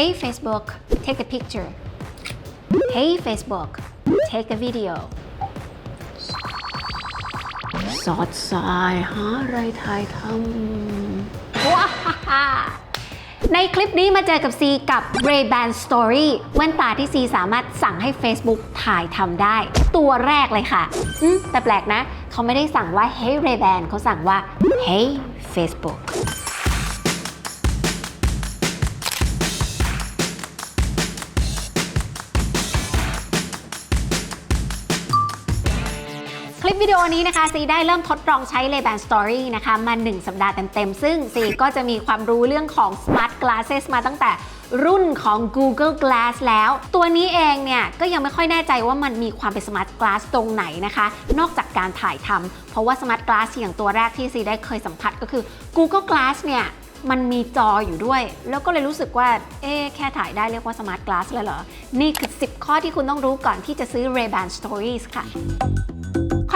Hey Facebook take a picture Hey Facebook take a video สอดสายหาอะไรถ่ายทำว้าฮ่าฮ่าในคลิปนี้มาเจอกับซีกับ Ray-Ban Story แว่นตาที่ซีสามารถสั่งให้ Facebook ถ่ายทำได้ ตัวแรกเลยค่ะอืมแต่แปลกนะ เขาไม่ได้สั่งว่า Hey Ray-Ban เขาสั่งว่า Hey Facebook ปวิดีโอนี้นะคะซีได้เริ่มทดลองใช้ Ray-Ban Story นะคะมา 1 สัปดาห์เต็มๆ ซึ่งซีก็จะมีความรู้เรื่องของ Smart Glasses มาตั้งแต่รุ่นของ Google Glass แล้ว ตัวนี้เองเนี่ย ก็ยังไม่ค่อยแน่ใจว่ามันมีความเป็น Smart Glass ตรงไหนนะคะ นอกจากการถ่ายทำเพราะว่า Smart Glass อย่างตัวแรกที่ซีได้เคยสัมผัสก็คือ Google Glass เนี่ยมันมีจออยู่ด้วย แล้วก็เลยรู้สึกว่า เอ๊แค่ถ่ายได้เรียกว่า Smart Glass เลยเหรอ นี่คือ 10 ข้อที่คุณต้องรู้ก่อนที่จะซื้อ Ray-Ban Stories ค่ะ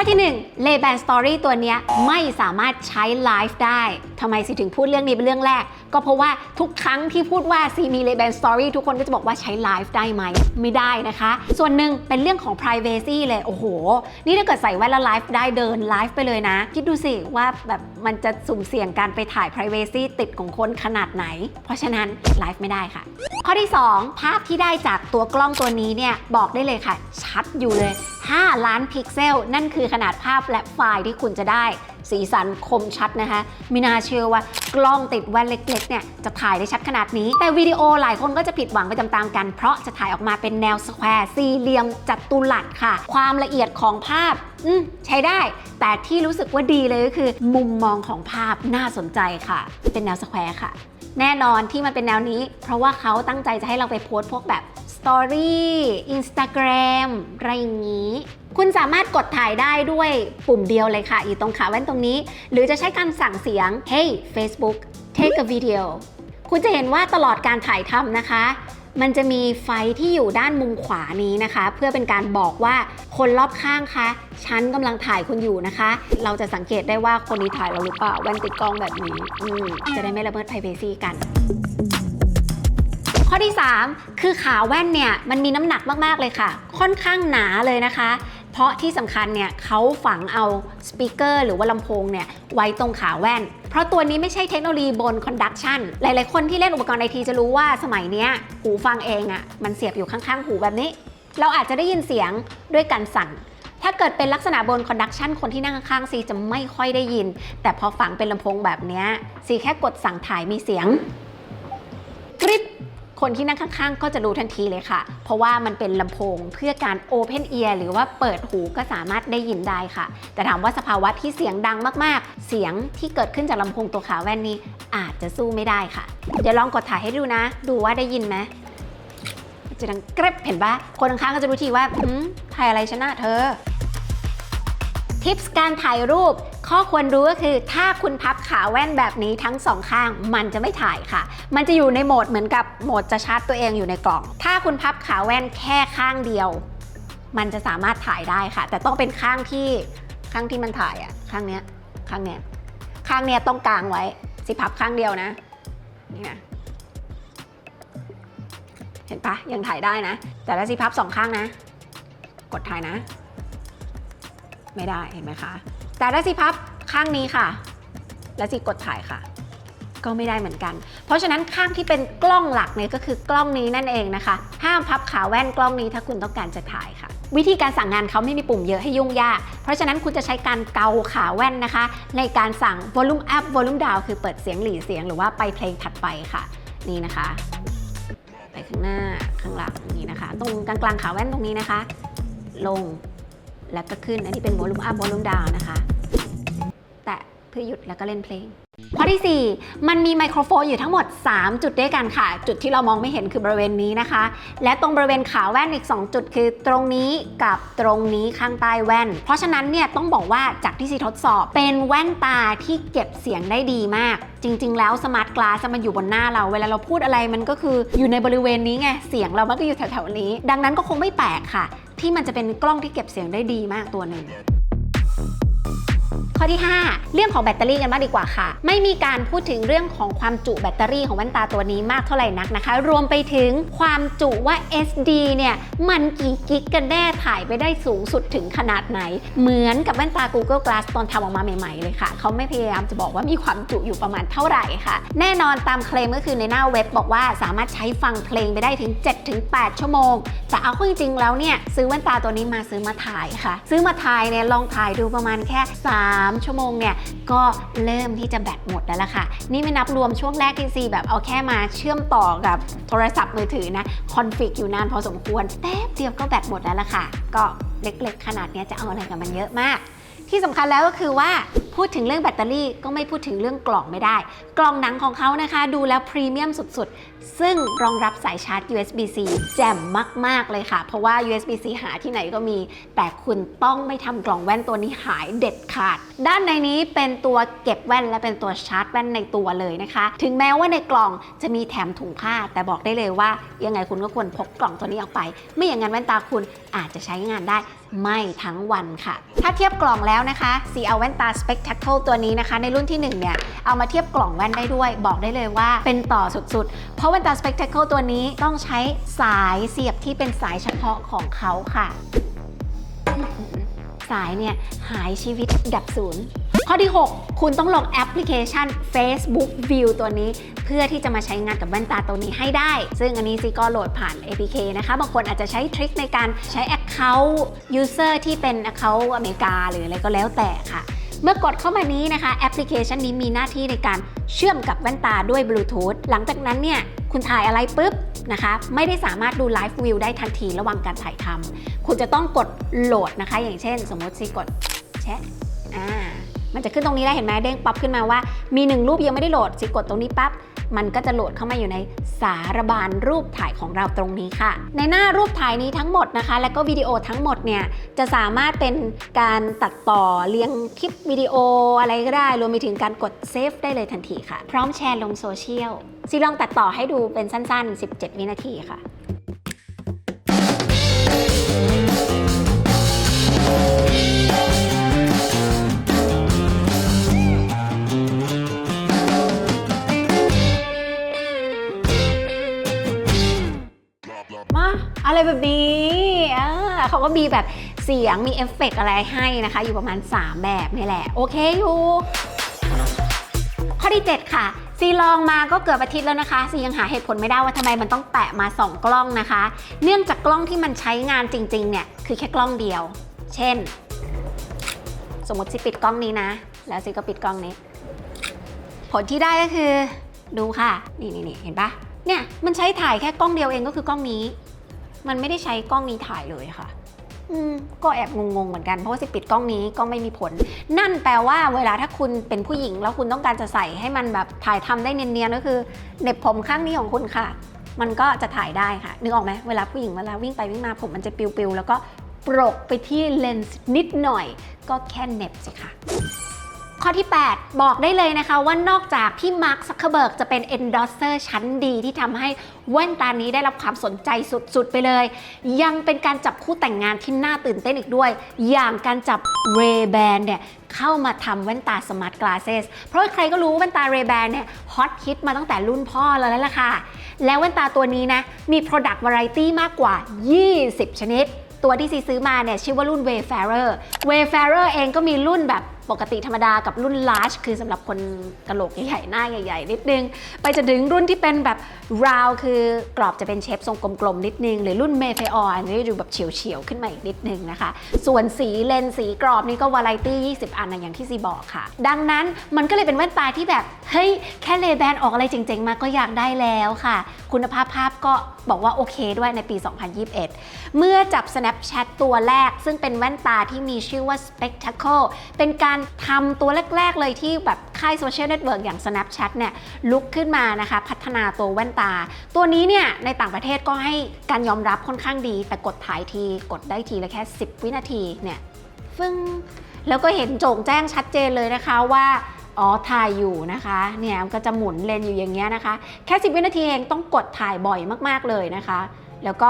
อที่1 l a y b a n Story ตัวนี้ไม่สามารถใช้ไลฟ์ได้ทำไมสิถึงพูดเรื่องนี้เป็นเรื่องแรก ก็เพราะว่าทุกครั้งที่พูดว่าซีมี Ray-Ban Story ทุกคนก็จะบอกว่าใช้ไลฟ์ได้ไหม ไม่ได้นะคะ ส่วนหนึ่งเป็นเรื่องของ Privacy เลย โอ้โห นี่ถ้าเกิดใส่แว่นแล้วไลฟ์ได้เดินไลฟ์ไปเลยนะ คิดดูสิว่าแบบมันจะสุ่มเสี่ยงการไปถ่าย Privacy ติดของคนขนาดไหน เพราะฉะนั้นไลฟ์ไม่ได้ค่ะ ข้อที่ 2 ภาพที่ได้จากตัวกล้องตัวนี้เนี่ยบอกได้เลยค่ะ ชัดอยู่เลย 5 ล้านพิกเซล นั่นคือขนาดภาพและไฟล์ที่คุณจะได้สีสันคมชัดนะคะไม่น่าเชื่อว่ากล้องติดแว่นเล็กๆเนี่ยจะถ่ายได้ชัดขนาดนี้ แต่วิดีโอหลายคนก็จะผิดหวังไปตามๆกัน เพราะจะถ่ายออกมาเป็นแนวสแควร์สี่เหลี่ยมจัตุรัสค่ะ ความละเอียดของภาพอืมใช้ได้ แต่ที่รู้สึกว่าดีเลยก็คือ มุมมองของภาพน่าสนใจค่ะ เป็นแนวสแควร์ค่ะ แน่นอนที่มันเป็นแนวนี้ เพราะว่าเขาตั้งใจจะให้เราไปโพสต์พวกแบบ Story Instagram อะไรอย่างนี้ คุณสามารถกดถ่ายได้ด้วยปุ่มเดียวเลยค่ะ อยู่ตรงขาแว่นตรงนี้ หรือจะใช้การสั่งเสียง Hey Facebook take a video คุณจะเห็นว่าตลอดการถ่ายทำนะคะ มันจะมีไฟที่อยู่ด้านมุมขวานี้นะคะ เพื่อเป็นการบอกว่าคนรอบข้างคะฉันกำลังถ่ายคุณอยู่นะคะ เราจะสังเกตได้ว่าคนนี้ถ่ายเราหรือเปล่าแว่นติดกล้องแบบนี้จะได้ไม่ละเมิด privacy กัน ข้อที่ 3 คือขาแว่นเนี่ยมันมีน้ำหนักมากๆเลยค่ะ ค่อนข้างหนาเลยนะคะ เพราะที่สำคัญเนี่ยเขาฝังเอาสปีกเกอร์หรือว่าลำโพงเนี่ยไว้ตรงขาแว่น เพราะตัวนี้ไม่ใช่เทคโนโลยีบนคอนดักชันหลายๆ คนที่เล่นอุปกรณ์ไอทีจะรู้ว่าสมัยนี้หูฟังเองอะ่ะมันเสียบอยู่ข้างๆ หูแบบนี้ เราอาจจะได้ยินเสียงด้วยการสั่นถ้าเกิดเป็นลักษณะบนคอนดักชันคนที่นั่งข้างๆซีจะไม่ค่อยได้ยิน แต่พอฝังเป็นลำโพงแบบนี้ซีแค่กดสั่งถ่ายมีเสียงกริบ คนที่นั่งข้างๆ ก็จะรู้ทันทีเลยค่ะ เพราะว่ามันเป็นลำโพงเพื่อการ Open Ear หรือว่าเปิดหูก็สามารถได้ยินได้ค่ะ แต่ถามว่าสภาวะที่เสียงดังมากๆ เสียงที่เกิดขึ้นจากลำโพงตัวขาแว่นนี้อาจจะสู้ไม่ได้ค่ะ เดี๋ยวลองกดถ่ายให้ดูนะ ดูว่าได้ยินไหมจะดังกริบเห็นปะคนข้างๆก็จะรู้ทีว่าถ่ายอะไรชนะเธอทิปส์การถ่ายรูป ข้อควรรู้ก็คือถ้าคุณพับขาแว่นแบบนี้ทั้งสองข้าง มันจะไม่ถ่ายค่ะ มันจะอยู่ในโหมดเหมือนกับโหมดจะชาร์จตัวเองอยู่ในกล่อง ถ้าคุณพับขาแว่นแค่ข้างเดียว มันจะสามารถถ่ายได้ค่ะ แต่ต้องเป็นข้างที่ข้างที่มันถ่ายอะข้างเนี้ยข้างเนี้ยข้างเนี้ยต้องกลางไว้สิพับข้างเดียวนะนี่นะเห็นปะยังถ่ายได้นะ แต่ถ้าสิพับสองข้างนะ กดถ่ายนะ ไม่ได้เห็นไหมคะ แต่ถ้าสิพับข้างนี้ค่ะ แล้วสิกดถ่ายค่ะ ก็ไม่ได้เหมือนกัน เพราะฉะนั้นข้างที่เป็นกล้องหลักเนี่ยก็คือกล้องนี้นั่นเองนะคะ ห้ามพับขาแว่นกล้องนี้ถ้าคุณต้องการจะถ่ายค่ะ วิธีการสั่งงานเขาไม่มีปุ่มเยอะให้ยุ่งยาก เพราะฉะนั้นคุณจะใช้การเกาขาแว่นนะคะ ในการสั่ง volume up volume down คือเปิดเสียงหลีเสียงหรือว่าไปเพลงถัดไปค่ะ นี่นะคะ ไปข้างหน้าข้างหลังนี่นะคะ ตรงกลางๆขาแว่นตรงนี้นะคะ ลง แล้วก็ขึ้น อันนี้เป็น volume up volume down นะคะ แตะเพื่อหยุดแล้วก็เล่นเพลง ข้อที่ 4 มันมีไมโครโฟนอยู่ทั้งหมด 3 จุดด้วยกันค่ะ จุดที่เรามองไม่เห็นคือบริเวณนี้นะคะ และตรงบริเวณขาแว่นอีก 2 จุดคือตรงนี้กับตรงนี้ข้างใต้แว่น เพราะฉะนั้นเนี่ยต้องบอกว่าจากที่ซีทดสอบเป็นแว่นตาที่เก็บเสียงได้ดีมาก จริง ๆ แล้วสมาร์ทกลาสมันอยู่บนหน้าเรา เวลาเราพูดอะไรมันก็คืออยู่ในบริเวณนี้ไงเสียงเรามันก็อยู่แถวๆนี้ ดังนั้นก็คงไม่แปลกค่ะ ที่มันจะเป็นกล้องที่เก็บเสียงได้ดีมากตัวหนึ่ง ข้อที่ 5 เรื่องของแบตเตอรี่กันบ้างดีกว่าค่ะ ไม่มีการพูดถึงเรื่องของความจุแบตเตอรี่ของแว่นตาตัวนี้มากเท่าไหร่นักนะคะ รวมไปถึงความจุว่า SD เนี่ยมันกี่กิกกันแน่ถ่ายไปได้สูงสุดถึงขนาดไหน เหมือนกับแว่นตา Google Glass ตอนทำออกมาใหม่ๆเลยค่ะ เขาไม่พยายามจะบอกว่ามีความจุอยู่ประมาณเท่าไหร่ค่ะ แน่นอนตามเคลมก็คือในหน้าเว็บบอกว่าสามารถใช้ฟังเพลงไปได้ถึง 7-8 ชั่วโมง แต่เอาเข้าจริงๆแล้วเนี่ยซื้อแว่นตาตัวนี้มาซื้อมาถ่ายค่ะ ซื้อมาถ่ายเนี่ยลองถ่ายดูประมาณแค่3ชั่วโมงเนี่ยก็เริ่มที่จะแบตหมดแล้วล่ะค่ะ นี่ไม่นับรวมช่วงแรกที่ซีแบบเอาแค่มาเชื่อมต่อกับโทรศัพท์มือถือนะคอนฟิกอยู่นานพอสมควรแป๊บเดียวก็แบตหมดแล้วล่ะค่ะ ก็เล็กๆ ขนาดนี้จะเอาอะไรกับมันเยอะมาก ที่สำคัญแล้วก็คือว่า พูดถึงเรื่องแบตเตอรี่ก็ไม่พูดถึงเรื่องกล่องไม่ได้ กล่องหนังของเขานะคะดูแล้วพรีเมียมสุดๆ ซึ่งรองรับสายชาร์จ USB-C แจ่มมาก ๆ เลยค่ะ เพราะว่า USB-C หาที่ไหนก็มี แต่คุณต้องไม่ทำกล่องแว่นตัวนี้หายเด็ดขาด ด้านในนี้เป็นตัวเก็บแว่นและเป็นตัวชาร์จแว่นในตัวเลยนะคะ ถึงแม้ว่าในกล่องจะมีแถมถุงผ้า แต่บอกได้เลยว่ายังไงคุณก็ควรพกกล่องตัวนี้ออกไป ไม่อย่างนั้นแว่นตาคุณอาจจะใช้งานได้ ไม่ทั้งวันค่ะ ถ้าเทียบกล่องแล้วนะคะสีเอาแว่นตา Spectacle ตัวนี้นะคะ ในรุ่นที่ 1 เนี่ย เอามาเทียบกล่องแว่นได้ด้วย บอกได้เลยว่าเป็นต่อสุดๆ เพราะแว่นตา Spectacle ตัวนี้ต้องใช้สายเสียบที่เป็นสายเฉพาะของเขาค่ะ สายเนี่ยหายชีวิตดับศูนย์ ข้อที่ 6 คุณต้องลงแอปพลิเคชัน Facebook View ตัวนี้ เพื่อที่จะมาใช้งานกับแว่นตาตัวนี้ให้ได้ ซึ่งอันนี้ซีก็โหลดผ่าน APK นะคะ บางคนอาจจะใช้ทริคในการใช้ Account User ที่เป็น Account อเมริกา หรืออะไรก็แล้วแต่ค่ะเมื่อกดเข้ามานี้นะคะแอปพลิเคชันนี้มีหน้าที่ในการเชื่อมกับแว่นตาด้วยบลูทูธหลังจากนั้นเนี่ยคุณถ่ายอะไรปุ๊บนะคะไม่ได้สามารถดูไลฟ์วิวได้ทันทีระหว่างการถ่ายทำคุณจะต้องกดโหลดนะคะ อย่างเช่น สมมติซีกดแชะอ่า มันจะขึ้นตรงนี้ได้เห็นไหมเด้งปั๊บขึ้นมาว่า มีหนึ่งรูปยังไม่ได้โหลดสิกดตรงนี้ปั๊บมันก็จะโหลดเข้ามาอยู่ในสารบานรูปถ่ายของเราตรงนี้ค่ะ ในหน้ารูปถ่ายนี้ทั้งหมดนะคะ แล้วก็วิดีโอทั้งหมดเนี่ยจะสามารถเป็นการตัดต่อเรียงคลิปวิดีโออะไรก็ได้ รวมไปถึงการกดเซฟได้เลยทันทีค่ะ พร้อมแชร์ลงโซเชียลซีลองตัดต่อให้ดูเป็นสั้น ๆ 17 วินาทีค่ะ มีแบบเสียงมีเอฟเฟกต์อะไรให้นะคะ อยู่ประมาณ 3 แบบนี่แหละ โอเคอยู่ ข้อที่ 7 ค่ะซีลองมาก็เกือบอาทิตย์แล้วนะคะซียังหาเหตุผลไม่ได้ว่าทำไมมันต้องแปะมา 2 กล้องนะคะ เนื่องจากกล้องที่มันใช้งานจริงๆเนี่ยคือแค่กล้องเดียว เช่น สมมติซีปิดกล้องนี้นะ แล้วซีก็ปิดกล้องนี้ ผลที่ได้ก็คือ ดูค่ะนี่นี่นี่เห็นปะเนี่ยมันใช้ถ่ายแค่กล้องเดียวเองก็คือกล้องนี้ มันไม่ได้ใช้กล้องนี้ถ่ายเลยค่ะ ก็แอบงงๆเหมือนกันเพราะว่าสิปิดกล้องนี้ก็ไม่มีผล นั่นแปลว่าเวลาถ้าคุณเป็นผู้หญิง แล้วคุณต้องการจะใส่ให้มันแบบถ่ายทำได้เนียนๆก็คือเน็บผมข้างนี้ของคุณค่ะ มันก็จะถ่ายได้ค่ะนึกออกไหมเวลาผู้หญิงเวลาวิ่งไปวิ่งมาผมมันจะปิวๆแล้วก็ปรกไปที่เลนส์นิดหน่อย ก็แค่เน็บสิค่ะ ข้อที่ 8 บอกได้เลยนะคะ ว่านอกจากพี่มาร์คซักเคเบิร์กจะเป็น endorser ชั้นดีที่ทำให้แว่นตานี้ได้รับความสนใจสุดๆ ไปเลย ยังเป็นการจับคู่แต่งงานที่น่าตื่นเต้นอีกด้วย อย่างการจับ Ray-Ban เนี่ยเข้ามาทำแว่นตา Smart Glasses เพราะใครก็รู้ว่าแว่นตา Ray-Ban เนี่ยฮอตฮิตมาตั้งแต่รุ่นพ่อแล้วล่ะค่ะ แล้วแว่นตาตัวนี้นะมี product variety มากกว่า 20 ชนิด ตัวที่ซีซื้อมาเนี่ยชื่อว่ารุ่น Wayfarer Wayfarer เองก็มีรุ่นแบบ ปกติธรรมดากับรุ่น large คือสำหรับคนกระโหลกใหญ่ๆหน้าใหญ่ ๆ นิดนึง ไปจนถึงรุ่นที่เป็นแบบ round คือกรอบจะเป็นเชฟทรงกลมๆ นิดนึง หรือรุ่น Mayfair อันนี้ดูแบบเฉียวๆ ขึ้นมาอีกนิดนึงนะคะ ส่วนสีเลนส์สีกรอบนี่ก็ variety 20 อันนะอย่างที่ซีบอกค่ะ ดังนั้นมันก็เลยเป็นแว่นตาที่แบบ เฮ้ย แค่เลแบนออกอะไรเจ๋งๆ มาก็อยากได้แล้วค่ะ คุณภาพภาพก็บอกว่าโอเคด้วยในปี 2021 เมื่อจับ Snapchat ตัวแรก ซึ่งเป็นแว่นตาที่มีชื่อว่า Spectacle เป็นการทำตัวแรก ๆ เลยที่แบบค่ายโซเชียลเน็ตเวิร์กอย่าง Snapchat เนี่ยลุกขึ้นมานะคะ พัฒนาตัวแว่นตา ตัวนี้เนี่ยในต่างประเทศก็ให้การยอมรับค่อนข้างดี แต่กดถ่ายทีกดได้ทีละแค่ 10 วินาทีเนี่ยฟึ่งแล้วก็เห็นโจ่งแจ้งชัดเจนเลยนะคะว่าอ๋อถ่ายอยู่นะคะเนี่ยก็จะหมุนเลนอยู่อย่างเงี้ยนะคะ แค่ 10 วินาทีเองต้องกดถ่ายบ่อยมากๆเลยนะคะ แล้วก็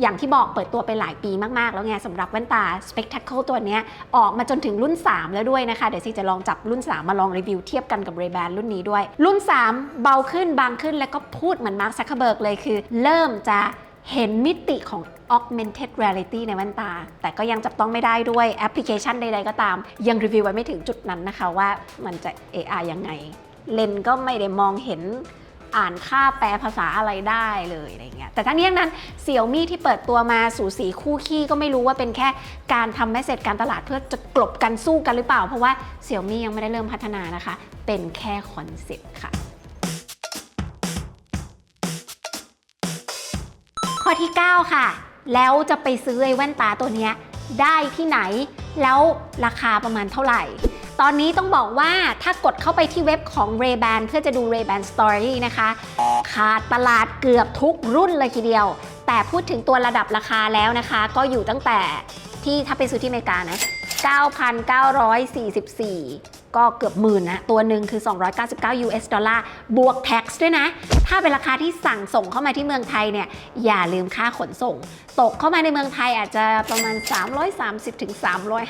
อย่างที่บอกเปิดตัวไปหลายปีมากๆ แล้วไงสำหรับแว่นตา Spectacle ตัวนี้ออกมาจนถึงรุ่น 3 แล้วด้วยนะคะ เดี๋ยวซีจะลองจับรุ่น 3 มาลองรีวิวเทียบกันกับ Ray-Ban รุ่นนี้ด้วย รุ่น 3 เบาขึ้นบางขึ้นแล้วก็พูดเหมือน Mark Zuckerberg เลยคือ เริ่มจะเห็นมิติของ augmented reality ในแว่นตา แต่ก็ยังจับต้องไม่ได้ด้วยแอปพลิเคชันใดๆก็ตาม ยังรีวิวไว้ไม่ถึงจุดนั้นนะคะว่ามันจะ AR ยังไง เลนก็ไม่ได้มองเห็น อ่านค่าแปลภาษาอะไรได้เลยอะไรเงี้ยแต่ทั้งนี้ทั้งนั้นเสี่ยวมี่ที่เปิดตัวมาสู่สีคู่ขี้ก็ไม่รู้ว่าเป็นแค่การทำแมสเซจการตลาดเพื่อจะกลบกันสู้กันหรือเปล่า เพราะว่าเสี่ยวมี่ยังไม่ได้เริ่มพัฒนานะคะ เป็นแค่คอนเซ็ปต์ค่ะ ข้อที่ 9 ค่ะ แล้วจะไปซื้อไอ้แว่นตาตัวเนี้ยได้ที่ไหน แล้วราคาประมาณเท่าไหร่ ตอนนี้ต้องบอกว่าถ้ากดเข้าไปที่เว็บของ Ray-Ban เพื่อจะดู Ray-Ban Story นะคะ ขาดตลาดเกือบทุกรุ่นเลยทีเดียว แต่พูดถึงตัวระดับราคาแล้วนะคะ ก็อยู่ตั้งแต่ที่ถ้าไปซื้อที่อเมริกานะ 9,944 ก็เกือบหมื่นนะ ตัวหนึ่งคือ 299 US ดอลลาร์ บวก tax ด้วยนะ ถ้าเป็นราคาที่สั่งส่งเข้ามาที่เมืองไทยเนี่ย อย่าลืมค่าขนส่ง ตกเข้ามาในเมืองไทยอาจจะประมาณ 330ถึง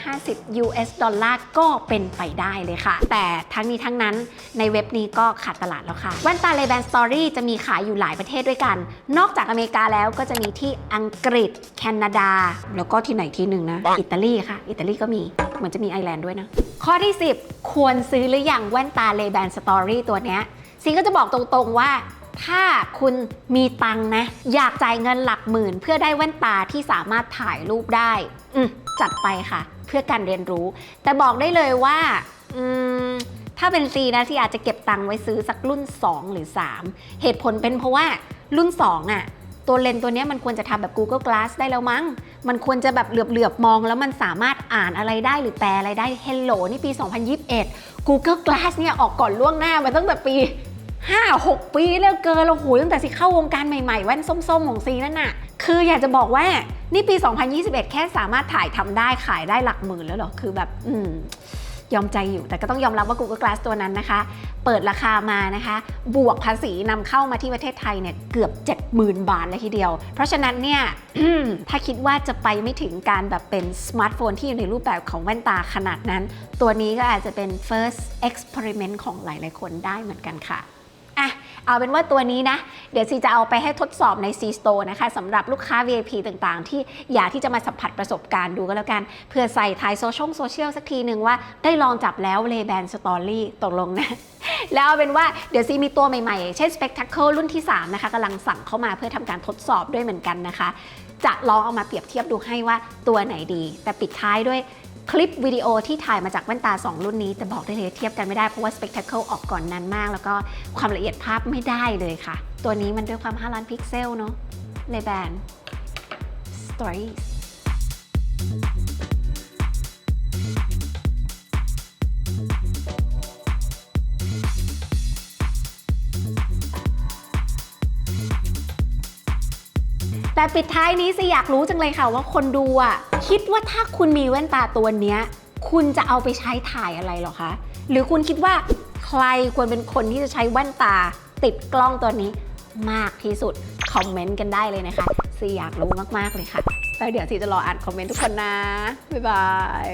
350 US ดอลลาร์ก็เป็นไปได้เลยค่ะ แต่ทั้งนี้ทั้งนั้นในเว็บนี้ก็ขาดตลาดแล้วค่ะแว่นตา Ray-Ban Story จะมีขายอยู่หลายประเทศด้วยกัน นอกจากอเมริกาแล้วก็จะมีที่อังกฤษ แคนาดา แล้วก็ที่ไหนที่หนึ่งนะ อิตาลีค่ะ อิตาลีก็มี เหมือนจะมีไอร์แลนด์ด้วยนะ ข้อที่ 10ควรซื้อหรือยังแว่นตา Ray-Ban Story ตัวเนี้ยซิงก็จะบอกตรงๆว่า ถ้าคุณมีตังนะ อยากจ่ายเงินหลักหมื่น เพื่อได้แว่นตาที่สามารถถ่ายรูปได้อืจัดไปค่ะ เพื่อการเรียนรู้ แต่บอกได้เลยว่าอืถ้าเป็นซีนะที่อาจจะเก็บตังไว้ซื้อสักรุ่น 2 หรือ 3 เหตุผลเป็นเพราะว่ารุ่น 2อะ ตัวเลนตัวนี้มันควรจะทำแบบ Google Glass ได้แล้วมั้ง มันควรจะแบบเหลือบๆมองแล้วมันสามารถอ่านอะไรได้หรือแปลอะไรได้ Hello นี่ปี 2021 Google Glass เนี่ยออกก่อนล่วงหน้ามาตั้งแต่ปี 5 6 ปีแล้วเกินเราหูตั้งแต่สิเข้าวงการใหม่ๆแว่นส้มๆของซีนั่นน่ะ คืออยากจะบอกว่านี่ปี 2021 แค่สามารถถ่ายทำได้ขายได้หลักหมื่นแล้วเหรอ คือแบบ อืม ยอมใจอยู่ แต่ก็ต้องยอมรับว่า Google Glass ตัวนั้นนะคะ เปิดราคามานะคะ บวกภาษีนำเข้ามาที่ประเทศไทยเนี่ยเกือบ 70,000 บาทเลยทีเดียว เพราะฉะนั้นเนี่ยถ้าคิดว่าจะไปไม่ถึงการแบบเป็นสมาร์ทโฟนที่อยู่ในรูปแบบของแว่นตาขนาดนั้น ตัวนี้ก็อาจจะเป็น first experiment ของหลาย ๆ คนได้เหมือนกันค่ะ เอาเป็นว่าตัวนี้นะ เดี๋ยวซีจะเอาไปให้ทดสอบใน C Store นะคะสำหรับลูกค้า VIP ต่างๆ ที่อยากที่จะมาสัมผัสประสบการณ์ดูก็แล้วกัน เพื่อใส่ทายโซเชียลโซเชียลสักทีหนึ่งว่าได้ลองจับแล้ว Ray-Ban Story ตกลงนะแล้วเอาเป็นว่าเดี๋ยวซีมีตัวใหม่ๆ เช่น Spectacle รุ่นที่ 3 นะคะกำลังสั่งเข้ามาเพื่อทำการทดสอบด้วยเหมือนกันนะคะ จะลองเอามาเปรียบเทียบดูให้ว่าตัวไหนดี แต่ปิดท้ายด้วย คลิปวิดีโอที่ถ่ายมาจากแว่นตา 2 รุ่นนี้ แต่บอกได้เลยเทียบกันไม่ได้ เพราะว่า Spectacle ออกก่อนนั้นมาก แล้วก็ความละเอียดภาพไม่ได้เลยค่ะ ตัวนี้มันด้วยความ 5 ล้านพิกเซลเนาะเลแบน Stories แต่ปิดท้ายนี้สิอยากรู้จังเลยค่ะว่าคนดูอะคิดว่าถ้าคุณมีแว่นตาตัวเนี้ย คุณจะเอาไปใช้ถ่ายอะไรหรอคะ หรือคุณคิดว่าใครควรเป็นคนที่จะใช้แว่นตาติดกล้องตัวนี้มากที่สุด คอมเมนต์กันได้เลยนะคะสิอยากรู้มากๆเลยค่ะแล้วเดี๋ยวสิจะรออ่านคอมเมนต์ทุกคนนะ บ๊ายบาย